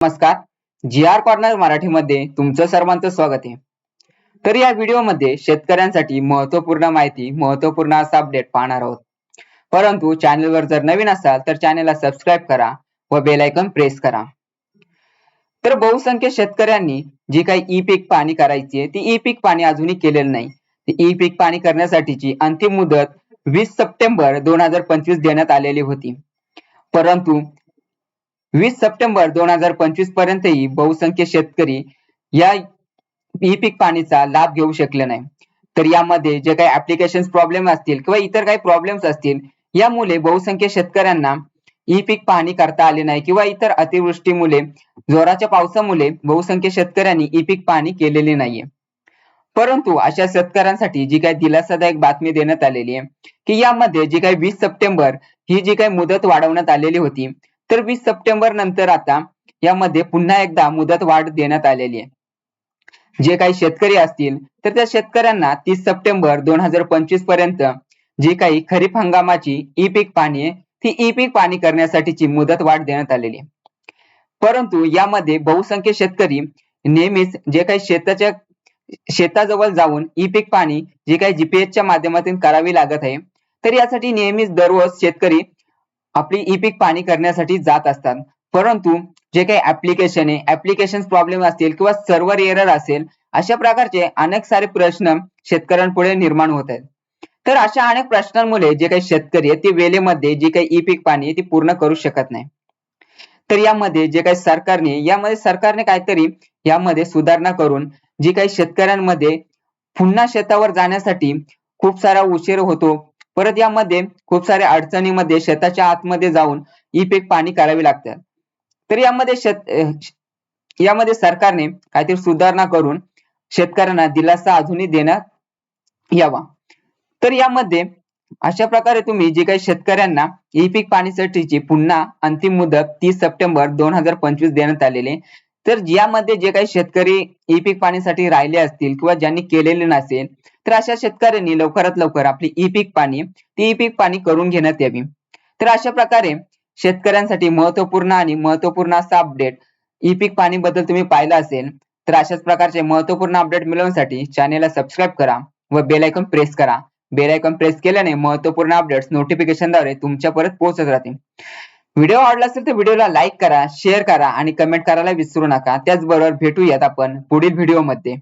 नमस्कार. जी R corner मराठीमध्ये तुमचं सर्वांचं स्वागत आहे. तर या व्हिडिओमध्ये शेतकऱ्यांसाठी महत्त्वपूर्ण माहिती महत्त्वपूर्ण असा अपडेट पाहणार आहोत. परंतु चॅनलवर जर नवीन असाल तर चॅनलला सबस्क्राईब करा व बेल आयकॉन प्रेस करा. तर बहुसंख्य शेतकऱ्यांनी जी काही ई पीक पाणी करायची आहे ती ई पीक पाणी अजूनही केलेलं नाही. ती ई पीक पाणी करण्यासाठीची अंतिम मुदत वीस सप्टेंबर दोन हजार पंचवीस देण्यात आलेली होती. परंतु वीस सप्टेंबर दोन हजार पंचवीस पर्यंतही बहुसंख्य शेतकरी या ई पीक पाणीचा लाभ घेऊ शकले नाही. तर यामध्ये जे काही ऍप्लिकेशन प्रॉब्लेम असतील किंवा इतर काही प्रॉब्लेम्स असतील यामुळे बहुसंख्य शेतकऱ्यांना ई पीक पाहणी करता आले नाही किंवा इतर अतिवृष्टीमुळे जोराच्या पावसामुळे बहुसंख्य शेतकऱ्यांनी ई पीक पाहणी केलेली नाहीये. परंतु अशा शेतकऱ्यांसाठी जी काही दिलासादायक बातमी देण्यात आलेली आहे की यामध्ये जी काही वीस सप्टेंबर ही जी काही मुदत वाढवण्यात आलेली होती तर वीस सप्टेंबर नंतर आता यामध्ये पुन्हा एकदा मुदत वाढ देण्यात आलेली आहे. जे काही शेतकरी असतील तर त्या शेतकऱ्यांना तीस सप्टेंबर दोन हजार पंचवीसपर्यंत जी काही खरीप हंगामाची ई पीक पाणी आहे ती ई पीक पाणी करण्यासाठीची मुदत वाढ देण्यात आलेली आहे. परंतु यामध्ये बहुसंख्य शेतकरी नेहमीच जे काही शेताच्या शेताजवळ जाऊन ई पीक पाणी जे काही जीपीएस च्या माध्यमातून करावी लागत आहे तर यासाठी नेहमीच दररोज शेतकरी आपली ई पीक पाणी करण्यासाठी जात असतात. परंतु जे काही ऍप्लिकेशन आहे ऍप्लिकेशन प्रॉब्लेम असतील किंवा सर्व्हर एरर असेल अशा प्रकारचे अनेक सारे प्रश्न शेतकऱ्यांपुढे निर्माण होत आहेत. तर अशा अनेक प्रश्नांमुळे जे काही शेतकरी आहेत ते वेळेमध्ये जे काही ई पीक पाणी आहे ती पूर्ण करू शकत नाही. तर यामध्ये जे काही सरकारने यामध्ये सरकारने काहीतरी यामध्ये सुधारणा करून जी काही शेतकऱ्यांमध्ये पुन्हा शेतावर जाण्यासाठी खूप सारा उशीर होतो परत यामध्ये खूप साऱ्या अडचणीमध्ये शेताच्या आतमध्ये जाऊन ई पीक पाणी करावी लागतात तर यामध्ये शेत यामध्ये सरकारने काहीतरी सुधारणा करून शेतकऱ्यांना दिलासा अजूनही देण्यात यावा. तर यामध्ये अशा प्रकारे तुम्ही जे काही शेतकऱ्यांना ई पीक पाणीसाठीची पुन्हा अंतिम मुदत तीस सप्टेंबर दोन हजार पंचवीस देण्यात आलेले तर यामध्ये जे काही शेतकरी ई पीक पाणीसाठी राहिले असतील किंवा ज्यांनी केलेले नसेल तर अशा शेतकऱ्यांनी लवकरात लवकर आपली ई पीक पाणी ती ई पीक पाणी करून घेण्यात यावी. तर अशा प्रकारे शेतकऱ्यांसाठी महत्त्वपूर्ण आणि महत्त्वपूर्ण असा अपडेट ई पीक पाणी बद्दल तुम्ही पाहिला असेल तर अशाच प्रकारचे महत्त्वपूर्ण अपडेट मिळवण्यासाठी चॅनेलला सबस्क्राईब करा व बेल आयकॉन प्रेस करा. बेल आयकॉन प्रेस केल्याने महत्त्वपूर्ण अपडेट्स नोटिफिकेशनद्वारे तुमच्यापर्यंत पोहोचत राहतील. व्हिडिओ आवडला असेल तर व्हिडिओला लाईक करा शेअर करा आणि कमेंट करायला विसरू नका. त्याचबरोबर भेटूयात आपण पुढील व्हिडिओमध्ये